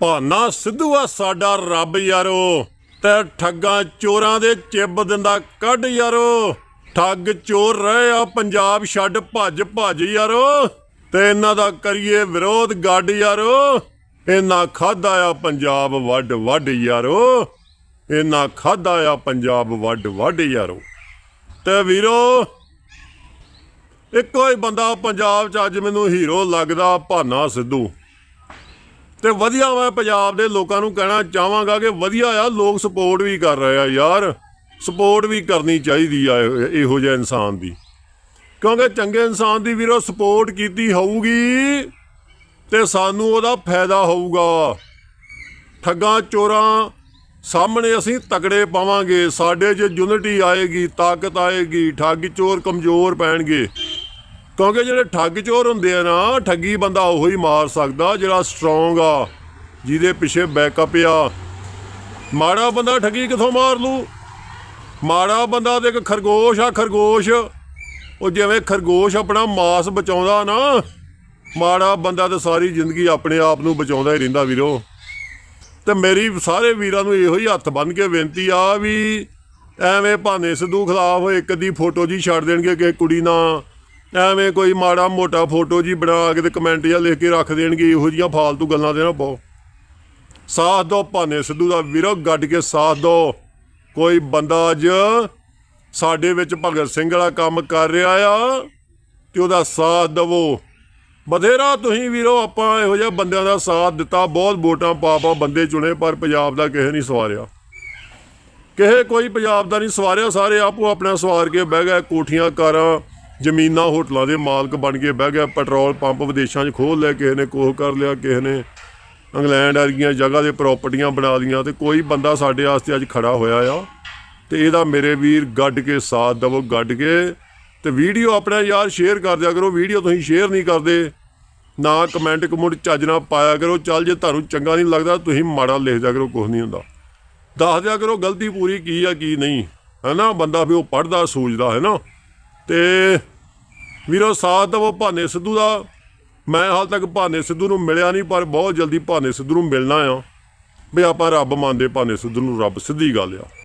ਭਾਨਾ ਸਿੱਧੂ ਆ ਸਾਡਾ ਰੱਬ ਯਾਰੋ, ਤੇ ਠੱਗਾਂ ਚੋਰਾਂ ਦੇ ਚਿੱਬ ਦਿੰਦਾ ਕੱਢ ਯਾਰੋ। ਠੱਗ ਚੋਰ ਰਹੇ ਆ, ਪੰਜਾਬ ਛੱਡ ਭੱਜ ਭੱਜ ਯਾਰੋ। ਤੇ ਇਹਨਾਂ ਦਾ ਕਰੀਏ ਵਿਰੋਧ ਗੱਡ ਯਾਰੋ। ਇਹਨਾਂ ਖਾਦਾ ਆ ਪੰਜਾਬ ਵੱਡ ਵੱਡ ਯਾਰੋ। ਇਹਨਾਂ ਖਾਦਾ ਆ ਪੰਜਾਬ ਵੱਡ ਵੱਡ ਯਾਰੋ। ਤੇ ਵੀਰੋ, ਇੱਕੋ ਹੀ ਬੰਦਾ ਪੰਜਾਬ 'ਚ ਅੱਜ ਮੈਨੂੰ ਹੀਰੋ ਲੱਗਦਾ, ਭਾਨਾ ਸਿੱਧੂ। ਤੇ ਵਧੀਆ ਮੈਂ ਪੰਜਾਬ ਦੇ ਲੋਕਾਂ ਨੂੰ ਕਹਿਣਾ ਚਾਹਾਂਗਾ ਕਿ ਵਧੀਆ ਆ, ਲੋਕ ਸਪੋਰਟ ਵੀ ਕਰ ਰਹੇ ਆ ਯਾਰ। ਸਪੋਰਟ ਵੀ ਕਰਨੀ ਚਾਹੀਦੀ ਆ ਇਹ- ਇਹੋ ਜਿਹੇ ਇਨਸਾਨ ਦੀ। ਕਿਉਂਕਿ ਚੰਗੇ ਇਨਸਾਨ ਦੀ ਵੀਰੋ ਸਪੋਰਟ ਕੀਤੀ ਹੋਊਗੀ ਤੇ ਸਾਨੂੰ ਉਹਦਾ ਫਾਇਦਾ ਹੋਊਗਾ। ਠੱਗਾਂ, ਚੋਰਾਂ ਸਾਹਮਣੇ ਅਸੀਂ ਤਕੜੇ ਪਾਵਾਂਗੇ, ਸਾਡੇ 'ਚ ਯੂਨਿਟੀ ਆਏਗੀ, ਤਾਕਤ ਆਏਗੀ, ਠੱਗ, ਚੋਰ, ਕਮਜ਼ੋਰ ਪੈਣਗੇ। ਕਿਉਂਕਿ ਜਿਹੜੇ ਠੱਗ ਚੋਰ ਹੁੰਦੇ ਆ ਨਾ, ਠੱਗੀ ਬੰਦਾ ਉਹੀ ਮਾਰ ਸਕਦਾ ਜਿਹੜਾ ਸਟਰੋਂਗ ਆ, ਜਿਹਦੇ ਪਿੱਛੇ ਬੈਕਅਪ ਆ। ਮਾੜਾ ਬੰਦਾ ਠੱਗੀ ਕਿੱਥੋਂ ਮਾਰ ਲੂ? ਮਾੜਾ ਬੰਦਾ ਤੇ ਇੱਕ ਖਰਗੋਸ਼ ਆ, ਖਰਗੋਸ਼। ਉਹ ਜਿਵੇਂ ਖਰਗੋਸ਼ ਆਪਣਾ ਮਾਸ ਬਚਾਉਂਦਾ ਨਾ, ਮਾੜਾ ਬੰਦਾ ਤੇ ਸਾਰੀ ਜ਼ਿੰਦਗੀ ਆਪਣੇ ਆਪ ਨੂੰ ਬਚਾਉਂਦਾ ਹੀ ਰਹਿੰਦਾ ਵੀਰੋ। ਤੇ ਮੇਰੀ ਸਾਰੇ ਵੀਰਾਂ ਨੂੰ ਇਹੋ ਹੀ ਹੱਥ ਬੰਨ ਕੇ ਬੇਨਤੀ ਆ ਵੀ ਐਵੇਂ ਭਾਨੇ ਸਿੱਧੂ ਖਿਲਾਫ ਇੱਕ ਦੀ ਫੋਟੋ ਜੀ ਛੱਡ ਦੇਣਗੇ ਕਿ ਕੁੜੀ ਨਾਲ ਐਵੇਂ ਕੋਈ ਮਾੜਾ ਮੋਟਾ ਫੋਟੋ ਜੀ ਬਣਾ ਕੇ ਤੇ ਕਮੈਂਟ ਜਾਂ ਲਿਖ ਕੇ ਰੱਖ ਦੇਣਗੇ, ਇਹੋ ਜੀਆਂ ਫਾਲਤੂ ਗੱਲਾਂ ਦੇ ਨਾ ਪਾਓ। ਸਾਥ ਦੋ ਭਾਨੇ ਸਿੱਧੂ ਦਾ ਵੀਰੋ, ਗੱਡ ਕੇ ਸਾਥ ਦੋ। ਕੋਈ ਬੰਦਾ ਅੱਜ ਸਾਡੇ ਵਿੱਚ ਭਗਤ ਸਿੰਘ ਵਾਲਾ ਕੰਮ ਕਰ ਰਿਹਾ ਆ ਤੇ ਉਹਦਾ ਸਾਥ ਦਵੋ। ਬਥੇਰਾ ਤੁਸੀਂ ਵੀਰੋ, ਆਪਾਂ ਇਹੋ ਜਿਹਾ ਬੰਦਿਆਂ ਦਾ ਸਾਥ ਦਿੱਤਾ, ਬਹੁਤ ਵੋਟਾਂ ਪਾ ਪਾ ਬੰਦੇ ਚੁਣੇ, ਪਰ ਪੰਜਾਬ ਦਾ ਕਿਸੇ ਨਹੀਂ ਸਵਾਰਿਆ। ਕਿਸੇ ਕੋਈ ਪੰਜਾਬ ਦਾ ਨਹੀਂ ਸਵਾਰਿਆ, ਸਾਰੇ ਆਪੋ ਆਪਣਾ ਸਵਾਰ ਕੇ ਬਹਿ ਗਏ, ਕੋਠੀਆਂ ਕਾਰਾਂ ਜ਼ਮੀਨਾਂ ਹੋਟਲਾਂ ਦੇ ਮਾਲਕ ਬਣ ਕੇ ਬਹਿ ਗਿਆ, ਪੈਟਰੋਲ ਪੰਪ ਵਿਦੇਸ਼ਾਂ 'ਚ ਖੋਲ ਲਿਆ ਕਿਸੇ ਨੇ ਕੋਹ ਕਰ ਲਿਆ ਕਿਸੇ ਨੇ। ਇੰਗਲੈਂਡ ਵਰਗੀਆਂ ਜਗ੍ਹਾ ਦੇ ਪ੍ਰਾਪਰਟੀਆਂ ਬਣਾ ਲਈਆਂ ਤੇ ਕੋਈ ਬੰਦਾ ਸਾਡੇ ਵਾਸਤੇ ਅੱਜ ਖੜਾ ਹੋਇਆ ਆ ਤੇ ਇਹਦਾ ਮੇਰੇ ਵੀਰ ਗੱਡ ਕੇ ਸਾਥ ਦਵੋ, ਗੱਡ ਕੇ। ਤੇ ਵੀਡੀਓ ਆਪਣਾ ਯਾਰ ਸ਼ੇਅਰ ਕਰ ਦਿਆ ਕਰੋ, ਵੀਡੀਓ ਤੁਸੀਂ ਸ਼ੇਅਰ ਨਹੀਂ ਕਰਦੇ। ਨਾ ਕਮੈਂਟ ਕਮੁੰਟ ਚੱਜ ਨਾਲ ਪਾਇਆ ਕਰੋ, ਚੱਲ ਜੇ ਤੁਹਾਨੂੰ ਚੰਗਾ ਨਹੀਂ ਲੱਗਦਾ ਤੁਸੀਂ ਮਾੜਾ ਲਿਖ ਦਿਆ ਕਰੋ ਕੁਝ ਨਹੀਂ ਹੁੰਦਾ। ਦੱਸ ਦਿਆ ਕਰੋ ਗਲਤੀ ਪੂਰੀ ਕੀ ਆ, ਕੀ ਨਹੀਂ। ਹੈਨਾ, ਬੰਦਾ ਵੀ ਉਹ ਪੜਦਾ ਸੋਚਦਾ ਹੈ ਨਾ ਤੇ ਵੀਰੋ, ਸਾਥ ਦਵੋ ਭਾਨੇ ਸਿੱਧੂ ਦਾ। ਮੈਂ ਹਾਲ ਤੱਕ ਭਾਨੇ ਸਿੱਧੂ ਨੂੰ ਮਿਲਿਆ ਨਹੀਂ, ਪਰ ਬਹੁਤ ਜਲਦੀ ਭਾਨੇ ਸਿੱਧੂ ਨੂੰ ਮਿਲਣਾ ਆ। ਵੀ ਆਪਾਂ ਰੱਬ ਮੰਨਦੇ, ਭਾਨੇ ਸਿੱਧੂ ਨੂੰ ਰੱਬ ਸਿੱਧੀ ਗੱਲ ਆ।